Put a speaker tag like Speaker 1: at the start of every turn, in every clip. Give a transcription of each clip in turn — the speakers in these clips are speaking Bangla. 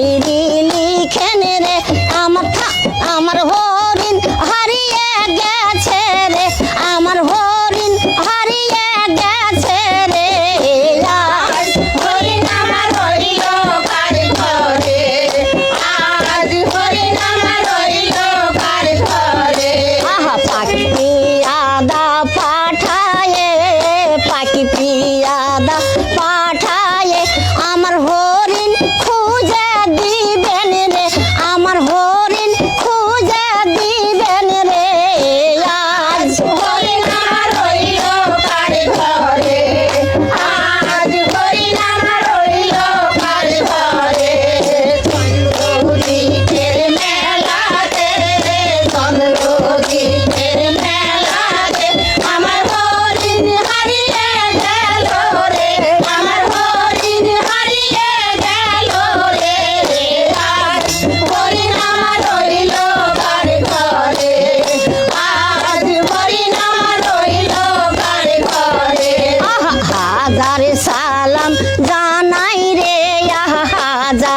Speaker 1: শায়রি লিখেন রে, আমার আমার হরিণ হারিয়ে গেছে রে, আমার হরিণ হারিয়ে গেছে রে। আদা পাঠায়, পাখি পিয়াদা পাঠায়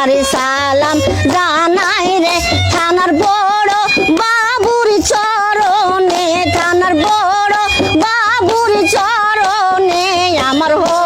Speaker 1: আমার সালাম জানাই রে থানার বড় বাবুর চরণে থানার বড় বাবুর চরণে আমার হো